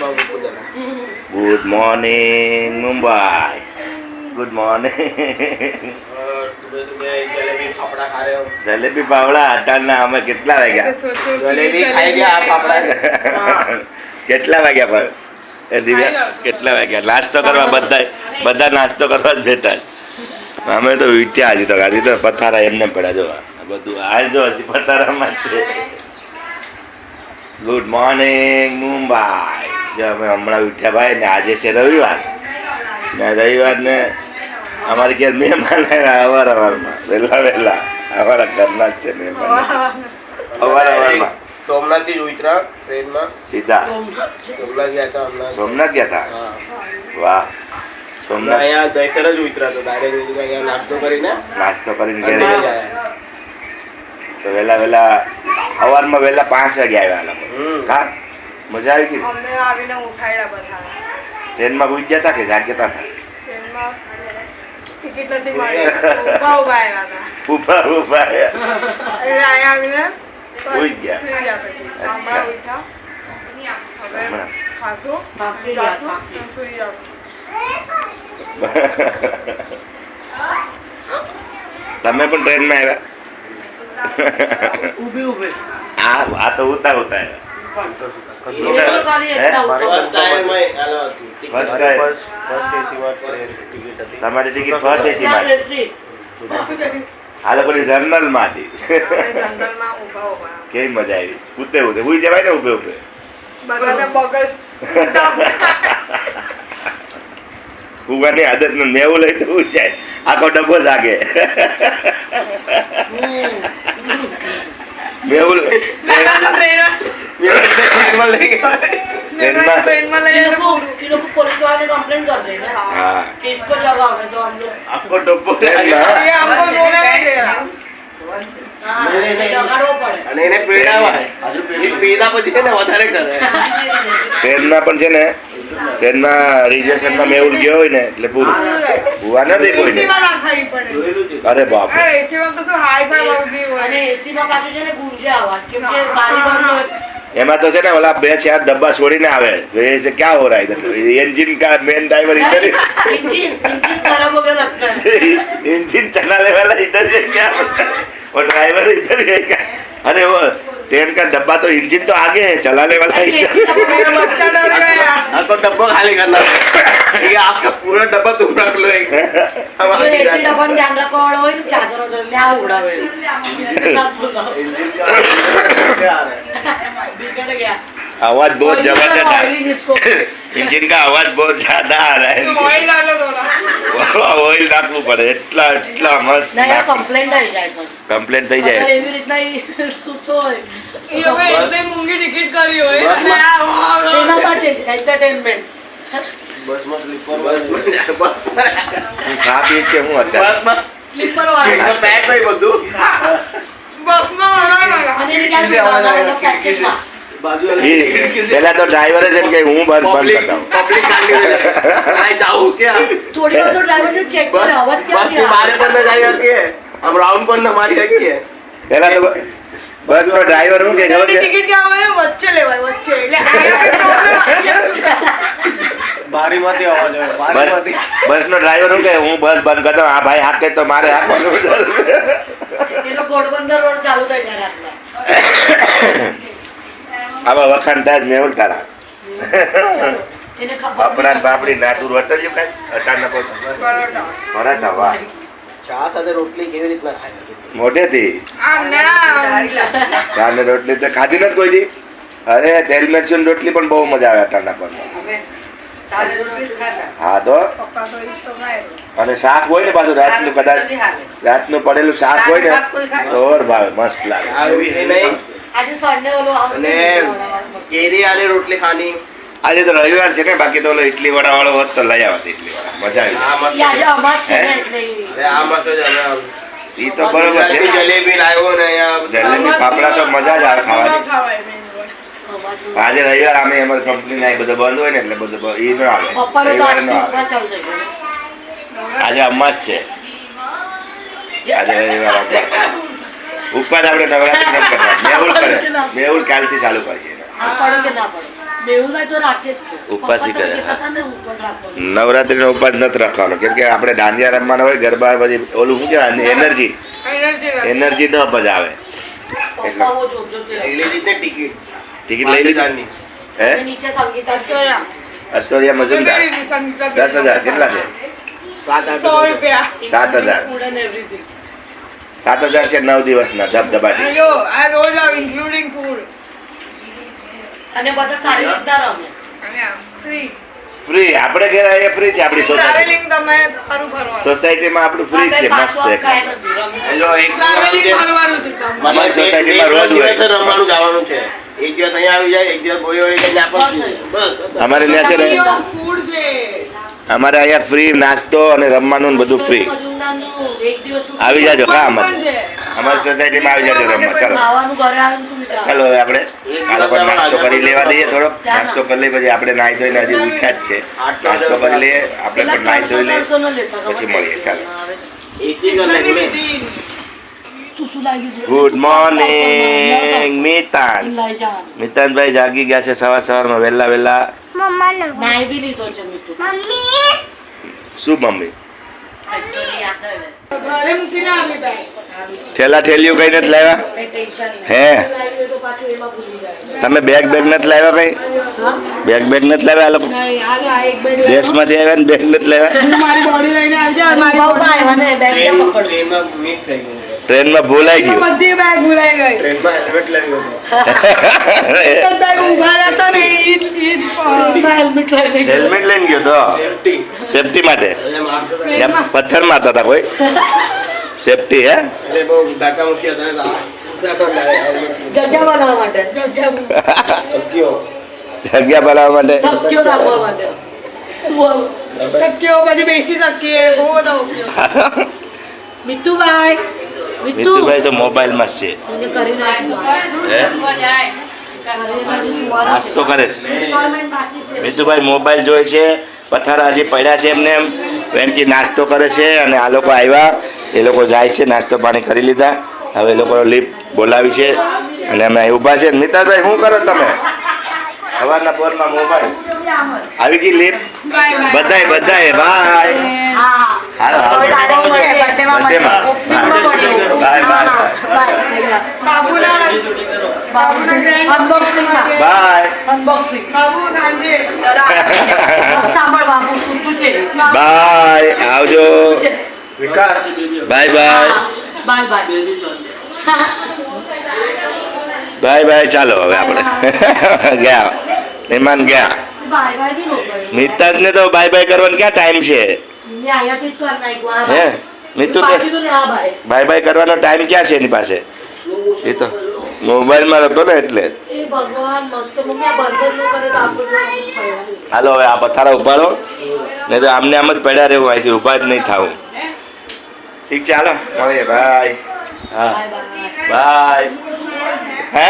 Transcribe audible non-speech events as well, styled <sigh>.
Good morning Mumbai good morning jalebi પાવડા અટાણના અમે કેટલા વાગ્યા? જલેબી ખાઈ ગયા આ પાપડા. કેટલા વાગ્યા પણ એ દિવ્યા કેટલા વાગ્યા? નાસ્તો કરવા બધા બધા નાસ્તો કરવા જ બેઠા અમે તો વિચાર હજી તો હજી તો પથારા એમને પડ્યા જો બધું આજ જો હજી પથારામાં જ છે. ગુડ મોર્નિંગ મુંબઈ જો અમે હમણાં ઉઠ્યા ભાઈ ને આજે છે રવિવાર. ને રવિવાર ને અમારે ઘેર મહેમાન આવ્યા અવાર અવારમાં વહેલા વહેલા. અમારા ઘરના જ છે મહેમાન. અવાર અવારમાં સોમનાથથી જ ઉતરા ટ્રેનમાં. સીધા. સોમનાથ ગયા હતા સોમનાથ ગયા હતા? વાહ. સોમનાથ. અહીંયા દહીસર જ ઉતરા તો ડાયરેક્ટ અહીંયા નાસ્તો કરીને નાસ્તો કરીને ઘરે. ગયા. તો વહેલા વહેલા સવારમાં વહેલા પાંચ વાગે આવ્યા લોકો હા? મજા આવી ગઈ અમને આવીને ઉઠાડ્યા બધા. ટ્રેનમાં ગુજ ગયા હતા કે જાગ્યા હતા ટ્રેનમાં ટિકિટ નથી મળી. ઊભા ઊભા આવ્યા હતા ઊભા ઊભા એટલે અહીંયા આવીને સુઈ ગયા. સુઈ ગયા પછી. હમણાં અચ્છા. હવે ખાશું ભાખરી લા, જાશું, ભાખરી. અને સુઈ જશું. તમે પણ ટ્રેનમાં આવ્યા? ઊભી ઊભી. આ આ તો ઉતા ઉતા એ તમારી ટિકિટ ફર્સ્ટ એસી ના, માં. આ લોકોની જર્નલમાં હતી કેવી મજા આવી. ઉતે ઉતે ઉઈ જવાય ને ઉભે ઉભે. ફુગાની આદત ને મેવું લઈ તો જાય. આખો ડબ્બો જાગે. దేవుళ్ళు પીડા પીડા છે ને વધારે કરે પેટના પણ છે ને ટ્રેનમાં રિઝર્વેશનમાં મેવું ગયો હોય ને એટલે પૂરું ભૂવા નથી કોઈને એસીમાં નાખાવી પડે અરે બાપ અરે એસીમાં તો શું હાઈ ફાઈ વાગતી હોય અને એસી માં પાછું છે ને ગુંજે અવાજ કેમ કે બારી બંધ હોય એમાં તો છે ને ઓલા બે ચાર ડબ્બા છોડીને આવે તો એ છે ક્યાં હો રહા है इधर इंजन का मेन ड्राइवर इधर ही- इंजिन इंजिन खराब हो गया लगता है इंजन चलाने वाला इधर है क्या वो ड्राइवर इधर है क्या अरे वो ट्रेन का डब्बा तो इंजन तो आगे है चलाने वाला है। तो डब्बा खाली करना ये आपका पूरा डब्बा तुम रख लो <laughs> आवाज बहुत जबरदस्त है। इंजन का आवाज बहुत ज्यादा आ रहा है ઓઇલ ડાલો થોડા ઓઇલ નાખવું પડે એટલા એટલા મસ્ત ના યાર કમ્પ્લેન્ટ આવી જાય પણ કમ્પ્લેન થઈ અગર જાય એવી રીતના ઈ સૂતો હોય એ લોકો એટલી મોંઘી ટિકિટ કરી હોય અને આ વાહ, એના માટે એન્ટરટેનમેન્ટ બસમાં સ્લીપર બસ હું સા પીશ કે હું અત્યારે બસમાં સ્લીપર વાળા પેક હોય બધું બસમાં હલાય અને એને ક્યાં સુવડાવવાના? પેલા તો ડ્રાઈવરે જ એમ કે હું બંધ બંધ પબ્લિક કરતા હું પબ્લિક કાંઈ થોડી વાર તો ડ્રાઈવર જે ચેક કરે અવાજ બસ ન જઈ આમ રાઉન્ડ પણ ન મારી શકીએ. પેલા તો બસ નો ડ્રાઈવર હું કે ખબર છે ટિકિટ કે આવે? વચ્ચે લેવાય વચ્ચે. એટલે <laughs> બસ બસ નો ડ્રાઈવર હું કે હું બસ બંધ કરતો આ ભાઈ હાકે તો મારે હાકવાનું. એનો ઘોડબંદર રોડ ચાલુ થઈ જાય રાતના. <coughs> આવા વખાણ થાય જ મેહુલ તારા. બાપડા બાપડી પાપડા ને પાપડી નાતુર હોટલ જો કાંઈ અટાણ પરાઠા. વાહ. ચા સાથે રોટલી કેવી રીતના ખાય મોઢેથી? ચા ને રોટલી તો ખાધી નથી કોઈ દી? અરે તેલ મરચું રોટલી પણ બહુ મજા આવે અટાણા પર. હા તો? પપ્પા તો ઈ તો ખાય. અને શાક હોય ને પાછું રાતનું કદાચ? રાતનું પડેલું શાક હોય ને? તો ઓર ભાવે મસ્ત લાગે. એ અને કેરી આલે રોટલી ખાની આજે તો રવિવાર છે ને બાકી તો ઓલો ઇડલી વડા વાળો હોત તો લઈ આવત ઇડલી વડા. મજા આવી આ ઈ આજે અમાસ છે ને એટલે આ મસ્ત જ અમે ઈ તો બરોબર છે. જલેબી લાવ્યો ને અહીંયા જલેબી ફાફડા તો મજા જ આવે ખાવાની. આજે રવિવાર આમે એમ કંપની ના બધું બંધ હોય ને એટલે બધું એ ઈ ન આવે. રવિવારે ન આવે. આજે અમાસ છે. આજે રવિવાર ઉપવાસ આપણે નવરાત્રી નથી કરતા. મેહુલ કરે. મેહુલ કાલથી ચાલુ કરશે હા. પડો કે ના પડો? બેવું થાય તો રાખે જ છે. ઉપવાસ કરે. નવરાત્રીનો ઉપવાસ નથી રાખવાનો. કેમ કે આપણે દાંડિયા રમવાનો હોય ગરબા પછી ઓલું શું કહેવાય? એનર્જી. એનર્જી એનર્જી ન લઈ લીધી ટિકિટ. ટિકિટ લઈ લીધી? હે? અશ્વર્યા. સંગીતા મજુમદાર. દસ હજાર. કેટલા છે? સાત હજાર. સાત હજાર. ફૂડ એન્ડ એવરીથિંગ સાત હજાર છે નવ દિવસના ધબધબાટી. આ રોજ આવ ઇન્ક્લુડિંગ ફૂડ અને બધા સારી રીતના રમે. અને ફ્રી ફ્રી આપણે ઘેર અહીંયા ફ્રી છે આપણી સોસાયટી તમે ફરું ફરવાનું. સોસાયટીમાં આપણું ફ્રી છે મસ્ત એક એક ફરવાનું છે સોસાયટીમાં રોજ હોય. રમવાનું જવાનું છે. એક દિવસ અહીંયા આવી જાય એક દિવસ બોરીવલી જઈને આપણે બસ અમારે ત્યાં છે ને ફૂડ છે. અમારે અહીંયા ફ્રી નાસ્તો અને રમવાનું ને બધું ફ્રી આવી જાજો હા અમારી. અમારી સોસાયટીમાં આવી જાજો રમવા ચાલો? ચાલો હવે આપણે આ પણ નાસ્તો કરી લેવા દઈએ થોડોક નાસ્તો કરી લઈએ પછી આપણે નાહી ધોઈને હજી ઉઠ્યા જ છે. નાસ્તો કરી લઈએ આપણે પણ નાહી ધોઈ લઈએ પછી? મળીએ, ચાલો. ગુડ મોર્નિંગ મિતાન મિતાનભાઈ. જાગી ગયા છે સવાર સવારમાં વહેલા વહેલા. શું મમ્મી? થેલા થેલીઓ કઈ નથી લાવ્યા. હે લાવ્યું તો પાછું એમાં ભૂલી જાય. તમે બેગ બેગ નથી લાવ્યા કઈ? બેગ બેગ નથી લાવ્યા આ લોકો નહીં હાલ આ એક બે દિવસ દેશમાંથી આવ્યા ને બેગ નથી લાવ્યા ટ્રેનમાં ભૂલાઈ ગયું. બધી બેગ ભૂલાઈ ગઈ. ટ્રેનમાં હેલ્મેટ લઈ ગયો બેગ ઊભા રહેતો ને ઈ ઈ હેલ્મેટ લઈને ગયો. હેલ્મેટ લઈને ગયો તો? સેફટી સેફટી માટે? પથ્થર મારતા હતા કોઈ? સેફટી હે? એટલે બહુ ધક્કા મુક્યા હતા. જગ્યા બનાવવા માટે. જગ્યા બનાવવા માટે? ધક્કીઓ રાખવા માટે. શું આવું? બેસી શકીએ બહુ બધા <laughs> મિતુભાઈ તો મોબાઈલમાં જ છે. નાસ્તો કરે છે. મિતુભાઈ મોબાઈલ જોઈ છે પથારા હજી પડ્યા છે એમને એમ. વેનકી નાસ્તો કરે છે અને આ લોકો આવ્યા. એ લોકો જાય છે નાસ્તો પાણી કરી લીધા. હવે એ લોકોનો લિફ્ટ બોલાવી છે. અને અમે ઊભા છે. મિતાભાઈ શું કરો તમે? સવારના પોરમાં મોબાઈલ. આવી ગઈ લેપ બધાય બધાય બાય. હા હાલો, હાલો. બાબુના બાબુના બાય. Unboxing. બાબુ સાંજે. <laughs> સાંભળ બાપુ સૂતું છે. બાય. આવજો. Vikas. Bye bye. Bye bye. Bye bye. ચાલો હવે આપણે. <laughs> ગયા. મહેમાન ગયા. બી નો તો બાય બાય કરવાનો ક્યાં ટાઈમ છે. હા. મિતુ બાય. બાય કરવાનો ટાઈમ ક્યાં છે એની પાસે? એ તો મોબાઈલમાં હતો ને એટલે. હાલો હવે આ પથારા ઉપાડો નહીં તો આમને આમ જ પડ્યા રહેવું અહીંથી ઊભા જ નહીં થાવું. ઠીક છે હાલો. મળીએ. બાય હા. બાય હે?